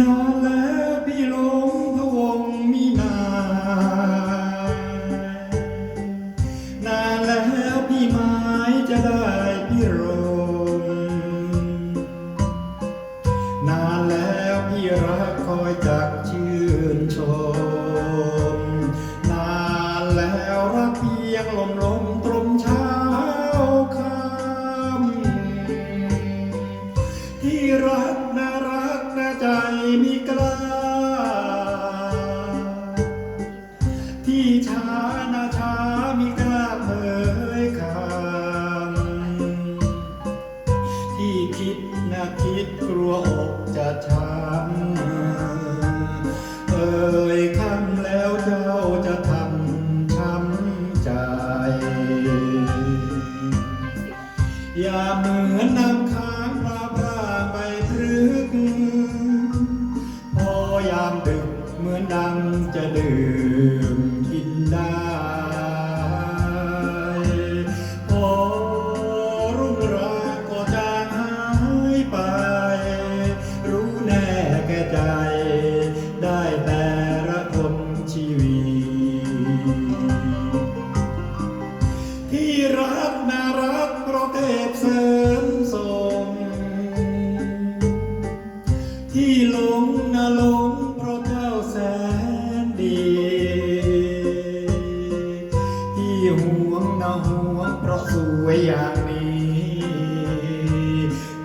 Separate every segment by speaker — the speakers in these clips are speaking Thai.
Speaker 1: นานแล้วพี่ลงพระวงมีนายนานแล้วพี่ไม้จะได้พี่รมนานแล้วพี่รักคอยจักชื่นชม นานแล้วรักเพียงลมลม เอ่ยคำแล้วเจ้าจะทำช้ำใจ อย่าเหมือนน้ำค้างปลาปลาไปพรึก พอยามดึกเหมือนดังจะดื่มกินได้พอรุ่งรางก็จางหายไป รู้แน่แก่ใจ สวยอย่างนี้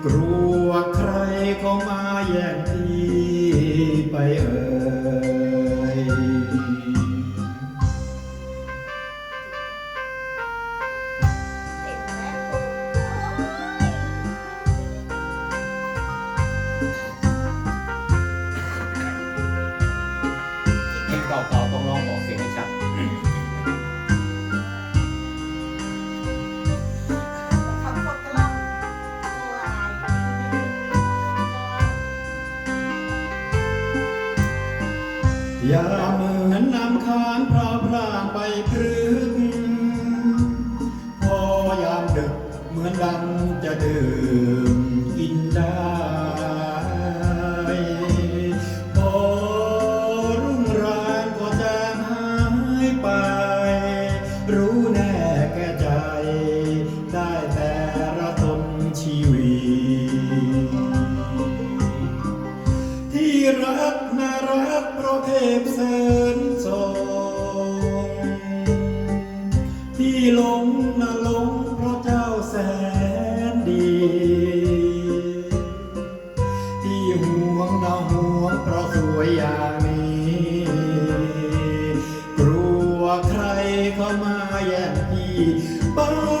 Speaker 1: กลัวใครเขามาแย่ง อย่า
Speaker 2: เห
Speaker 1: มือนน้ำค้างพราวพรางไปพรึกพอยามดึกเหมือนดังจะดื่มกินได้พอรุ่งรางก็จางหายไป รู้แน่แก่ใจ เพระเทพเสริญทรงที่หลงน่ะหลงเพราะเจ้าแสนดี ที่ห่วงน่ะห่วงเพราะสวยอย่างนี้ กลัวใครเข้ามาแย่งพี่ไป